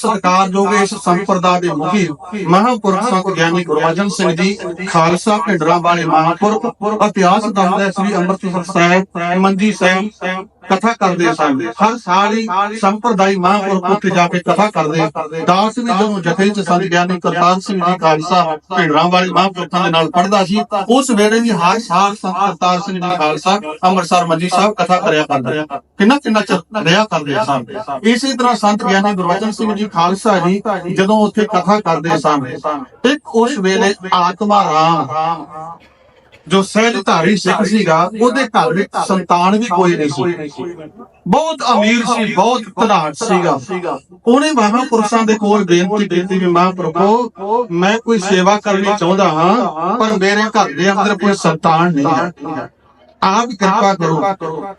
ਸਤਿਕਾਰਯੋਗ ਇਸ ਸੰਪਰਦਾ ਦੇ ਮੁਖੀ ਮਹਾਂਪੁਰਖ ਸੰਤ ਗਿਆਨੀ ਗੁਰਵਾਜਨ ਸਿੰਘ ਜੀ, ਖਾਲਸਾ ਭਿੰਡਰਾਂ ਵਾਲੇ ਮਹਾਂਪੁਰਖ ਇਤਿਹਾਸ ਦੱਸਦਾ ਸ੍ਰੀ ਅੰਮ੍ਰਿਤਸਰ ਸਾਹਿਬ ਮੰਜੀ ਸਾਹਿਬ ਕਥਾ ਕਰਦੇ ਸਨ। ਹਰ ਸਾਲ ਹੀ ਸੰਪਰਦਾਈ ਮਹਾਂਪੁਰਖ ਉੱਥੇ ਜਾ ਕੇ ਕਥਾ ਕਰਦੇ। ਦਾਸ ਵੀ ਜਦੋਂ ਜਥੇ ਚ ਸੰਤ ਗਿਆਨੀ ਕਰਤਾਰ ਸਿੰਘ ਜੀ ਖਾਲਸਾ ਭਿੰਡਰਾਂ ਵਾਲੇ ਮਹਾਂਪੁਰਖਾਂ ਦੇ ਨਾਲ ਪੜਦਾ ਸੀ। ਉਸ ਵੇਲੇ ਵੀ ਹਰ ਸਾਲ ਸੰਤ ਕਰਤਾਰ ਸਿੰਘ ਜੀ ਖਾਲਸਾ ਅੰਮ੍ਰਿਤਸਰ ਮੰਜੀ ਸਾਹਿਬ ਕਥਾ ਕਰਿਆ ਕਰਦੇ। ਕਿੰਨਾ ਕਿੰਨਾ ਚਿਰ ਰਿਹਾ ਕਰਦੇ ਸਨ। ਇਸੇ ਤਰ੍ਹਾਂ ਸੰਤ ਗਿਆਨੀ ਗੁਰਵਚਨ ਸਿੰਘ ਜੀ ਖਾਲਸਾ ਜੀ ਜਦੋਂ ਉੱਥੇ ਕਥਾ ਕਰਦੇ ਸਨ। ਇੱਕ ਉਸ ਵੇਲੇ ਆਤਮਾ ਰਾਮ ਜੋ ਸਹਿਜਧਾਰੀ ਸਿੱਖ ਸੀਗਾ ਉਹਦੇ ਘਰ ਵਿੱਚ ਸੰਤਾਨ ਵੀ ਕੋਈ ਨਹੀਂ ਸੀ। ਬਹੁਤ ਅਮੀਰ ਸੀ ਬਹੁਤ ਧਨਾਢ ਸੀਗਾ। ਉਹਨੇ ਮਹਾਂਪੁਰਸ਼ਾਂ ਦੇ ਕੋਲ ਬੇਨਤੀ ਕੀਤੀ ਵੀ ਮਹਾਂਪੁਰਖੋ ਮੈਂ ਕੋਈ ਸੇਵਾ ਕਰਨੀ ਚਾਹੁੰਦਾ ਹਾਂ ਪਰ ਮੇਰੇ ਘਰ ਦੇ ਅੰਦਰ ਕੋਈ ਸੰਤਾਨ ਨਹੀਂ ਹੈ। ਆਪ ਕਿਰਪਾ ਕਰੋ।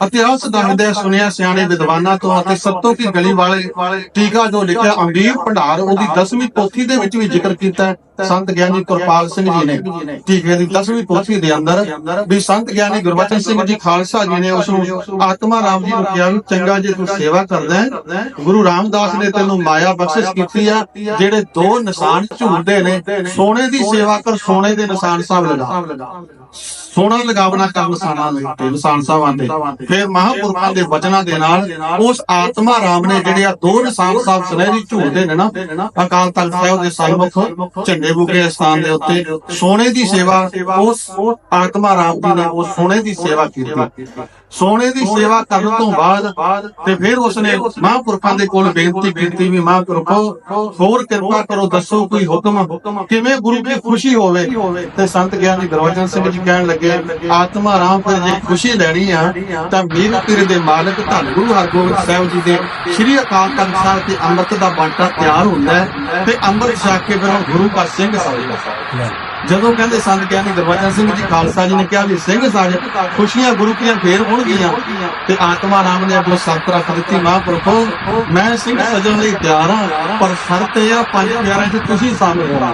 ਇਤਿਹਾਸ ਦੱਸਦੇ ਸੁਣਿਆ ਸਿਆਣੇ ਵਿਦਵਾਨਾਂ ਤੋਂ ਅਤੇ ਸੱਤੋਂ ਕੀ ਗਲੀ ਵਾਲੇ ਟੀਕਾ ਜੋ ਲਿਖਿਆ ਅੰਬੀਰ ਭੰਡਾਰ ਉਹਦੀ 10ਵੀਂ ਪੋਥੀ ਦੇ ਵਿੱਚ ਵੀ ਜ਼ਿਕਰ ਕੀਤਾ ਹੈ। ਸੰਤ ਗਿਆਨੀ ਕੁਰਪਾਲ ਸਿੰਘ ਜੀ ਨੇ ਟੀਕੇ ਦੀ 10ਵੀਂ ਪੋਥੀ ਦੇ ਅੰਦਰ ਵੀ ਸੰਤ ਗਿਆਨੀ ਗੁਰਬਚਨ ਸਿੰਘ ਜੀ ਖਾਲਸਾ ਜੀ ਨੇ ਉਸ ਨੂੰ ਆਤਮਾ ਰਾਮ ਜੀ ਨੂੰ ਕਿਹਾ ਵੀ ਚੰਗਾ ਜੇ ਤੂੰ ਸੇਵਾ ਕਰਦਾ ਗੁਰੂ ਰਾਮਦਾਸ ਨੇ ਤੈਨੂੰ ਮਾਇਆ ਬਖਸ਼ਿਸ਼ ਕੀਤੀ ਆ ਜਿਹੜੇ ਦੋ ਨਿਸ਼ਾਨ ਝੂਲਦੇ ਨੇ ਸੋਨੇ ਦੀ ਸੇਵਾ ਕਰ ਸੋਨੇ ਦੇ ਨਿਸ਼ਾਨ ਸਾਹਿਬ ਲਗਾ। ਸੋਨਾ ਲਗਾਵਣਾ ਕਰ ਨਿਸ਼ਾਨਾਂ ਦੇ ਉੱਤੇ ਨਿਸ਼ਾਨ ਸਾਹਿਬਾਂ ਦੇ ਫਿਰ ਮਹਾਂਪੁਰਖਾਂ ਦੇ ਵਚਨਾਂ ਦੇ ਨਾਲ ਉਸ ਆਤਮਾ ਰਾਮ ਨੇ ਜਿਹੜੇ ਆ ਦੋ ਨਿਸ਼ਾਨ ਸਾਹਿਬ ਸੁਨਹਿਰੀ ਝੂਲਦੇ ਨੇ ਨਾ ਅਕਾਲ ਤਖਤ ਸਾਹਿਬ ਦੇ ਸਨਮੁਖ ਝੰਡੇ ਬੁਕੇ ਸਥਾਨ ਦੇ ਉੱਤੇ ਸੋਨੇ ਦੀ ਸੇਵਾ, ਉਸ ਆਤਮਾ ਰਾਮ ਜੀ ਨੇ, ਉਸ ਸੋਨੇ ਦੀ ਸੇਵਾ ਕੀਤੀ। ਸੋਨੇ ਦੀ ਸੇਵਾ ਕਰਨ ਤੋਂ ਬਾਅਦ ਤੇ ਫਿਰ ਉਸਨੇ ਮਹਾਂਪੁਰਖਾਂ ਦੇ ਕੋਲ ਬੇਨਤੀ ਕੀਤੀ ਵੀ ਮਹਾਂਪੁਰਖੋ ਹੋਰ ਕਿਰਪਾ ਕਰੋ ਦੱਸੋ ਕੋਈ ਹੁਕਮ ਕਿਵੇਂ ਗੁਰੂ ਦੀ ਖੁਸ਼ੀ ਹੋਵੇ। ਤੇ ਸੰਤ ਗਿਆਨੀ ਗੁਰਵਚਨ ਸਿੰਘ ਜੀ ਕਹਿਣ ਲੱਗੇ ਆਤਮਾ ਰਾਮ ਪਰ ਜੇ ਖੁਸ਼ੀ ਲੈਣੀ ਆ ਤਾਂ ਮੀਰ ਪੀਰ ਦੇ ਮਾਲਕ ਧੰਨ ਗੁਰੂ ਹਰਗੋਬਿੰਦ ਸਾਹਿਬ ਜੀ ਦੇ ਸ੍ਰੀ ਅਕਾਲ ਤਖਤ ਸਾਹਿਬ ਤੇ ਅੰਮ੍ਰਿਤ ਦਾ ਬਾਟਾ ਤਿਆਰ ਹੁੰਦਾ ਹੈ ਤੇ ਅੰਮ੍ਰਿਤ ਛਕ ਕੇ ਫਿਰ ਗੁਰੂ ਕਾ ਸਿੰਘ ਸਾਹਿਬ ਜਦੋਂ ਕਹਿੰਦੇ ਸੰਤ ਗਿਆਨੀ ਗੁਰਬਚਨ ਸਿੰਘ ਜੀ ਖਾਲਸਾ ਜੀ ਨੇ ਕਿਹਾ ਵੀ ਸਿੰਘ ਸਾਹਿਬ ਖੁਸ਼ੀਆਂ ਗੁਰੂ ਕੀਆਂ ਫੇਰ ਹੋਣਗੀਆਂ ਤੇ ਆਤਮਾ ਰਾਮ ਨੇ ਆਪਣੀ ਸ਼ਰਤ ਰੱਖ ਦਿੱਤੀ, ਮਹਾਂਪੁਰਖੋ, ਮੈਂ ਸਿੰਘ ਸਜਣ ਲਈ ਤਿਆਰ ਹਾਂ, ਪਰ ਸ਼ਰਤ ਇਹ ਆ, ਪੰਜ ਪਿਆਰਿਆਂ 'ਚ ਤੁਸੀਂ ਸ਼ਾਮਿਲ ਹੋਣਾ।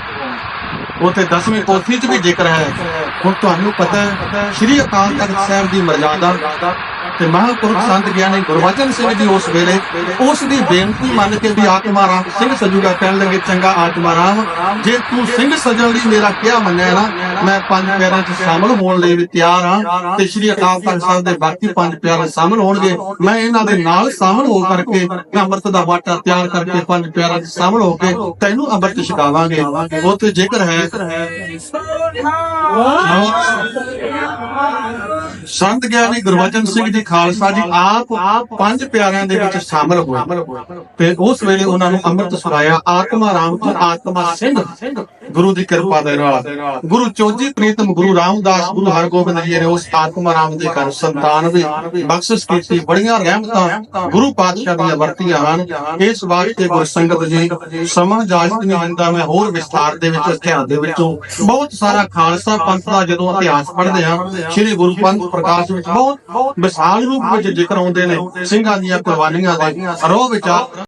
ਉਥੇ 10ਵੀਂ ਪੋਥੀ 'ਚ ਵੀ ਜ਼ਿਕਰ ਹੈ। ਹੁਣ ਤੁਹਾਨੂੰ ਪਤਾ ਹੈ, ਸ੍ਰੀ ਅਕਾਲ ਤਖਤ ਸਾਹਿਬ ਦੀ ਮਰਜ਼ਾਦਾ ਤੇ ਮਹਾਂਪੁਰਖ ਸੰਤ ਗਿਆਨੀ ਗੁਰਬਚਨ ਸਿੰਘ ਜੀ ਉਸ ਵੇਲੇ ਉਸ ਦੀ ਬੇਨਤੀ ਮੰਨ ਕੇ ਵੀ ਆਤਮਾ ਰਾਮ ਸਿੰਘ ਸਜੂਗਾ ਕਹਿਣ ਲੱਗੇ, ਚੰਗਾ ਆਤਮਾ ਰਾਮ, ਜੇ ਤੂੰ ਸਿੰਘ ਸਜਣ ਲਈ ਮੇਰਾ ਕਿਹਾ ਮੰਨਿਆ ਨਾ, ਮੈਂ ਪੰਜ ਪਿਆਰਿਆਂ 'ਚ ਸ਼ਾਮਲ ਹੋਣ ਲਈ ਵੀ ਤਿਆਰ ਹਾਂ ਤੇ ਸ੍ਰੀ ਅਕਾਲ ਤਖਤ ਸਾਹਿਬ ਦੇ ਬਾਕੀ ਪੰਜ ਪਿਆਰੇ ਸ਼ਾਮਲ ਹੋਣਗੇ। ਮੈਂ ਇਹਨਾਂ ਦੇ ਨਾਲ ਸ਼ਾਮਲ ਹੋ ਕਰਕੇ ਅੰਮ੍ਰਿਤ ਦਾ ਵਾਟਾ ਤਿਆਰ ਕਰਕੇ ਪੰਜ ਪਿਆਰਾਂ 'ਚ ਸ਼ਾਮਲ ਹੋ ਕੇ ਤੈਨੂੰ ਅੰਮ੍ਰਿਤ ਛਕਾਵਾਂਗੇ। ਉਹ ਤੇ ਜ਼ਿਕਰ ਹੈ ਸੰਤ ਗਿਆਨੀ ਗੁਰਵਚਨ ਸਿੰਘ ਜੀ ਖਾਲਸਾ ਜੀ ਆਪ ਪੰਜ ਪਿਆਰਿਆਂ ਦੇ ਵਿੱਚ ਸ਼ਾਮਲ ਹੋਏ। ਤੇ ਉਸ ਵੇਲੇ ਉਹਨਾਂ ਨੂੰ ਅੰਮ੍ਰਿਤ ਛਕਾਇਆ ਆਤਮਾ ਰਾਮ ਤੋਂ ਆਤਮਾ ਸਿੰਘ ਗੁਰੂ ਦੀ ਕਿਰਪਾ ਦੇ ਨਾਲ। ਗੁਰੂ ਚੋਜੀ ਪ੍ਰੀਤਮ ਗੁਰੂ ਰਾਮਦਾਸ ਗੁਰੂ ਹਰਗੋਬਿੰਦ ਜੀ ਨੇ ਉਸ ਆਤਮਾ ਰਾਮ ਦੇ ਘਰ ਸੰਤਾਨ ਵੀ ਬਖਸ਼ਿਸ਼ ਕੀਤੀ। ਬੜੀਆਂ ਰਹਿਮਤਾਂ ਗੁਰੂ ਪਾਤਸ਼ਾਹ ਦੀਆਂ ਵਰਤੀਆਂ ਹਨ। ਇਸ ਵਾਸਤੇ ਗੁਰ ਜੀ ਸਮਾਂ ਇਜਾਜ਼ਤ ਨਹੀਂ ਦਿੰਦਾ ਮੈਂ ਹੋਰ ਵਿਸਥਾਰ ਦੇ ਵਿੱਚ, ਇਤਿਹਾਸ ਦੇ ਵਿੱਚੋਂ ਬਹੁਤ ਸਾਰਾ ਖਾਲਸਾ ਪੰਥ ਦਾ ਜਦੋਂ ਇਤਿਹਾਸ ਪੜ੍ਹਦੇ ਹਾਂ, ਸ੍ਰੀ ਗੁਰੂ ਪੰਥ ਪ੍ਰਕਾਸ਼ ਵਿੱਚ ਬਹੁਤ ਵਿਸ਼ਾਲ ਰੂਪ ਵਿੱਚ ਜ਼ਿਕਰ ਆਉਂਦੇ ਨੇ। ਸਿੰਘਾਂ ਦੀਆਂ ਕੁਰਬਾਨੀਆਂ ਦੇ ਰੋਹ ਵਿਚਾਰ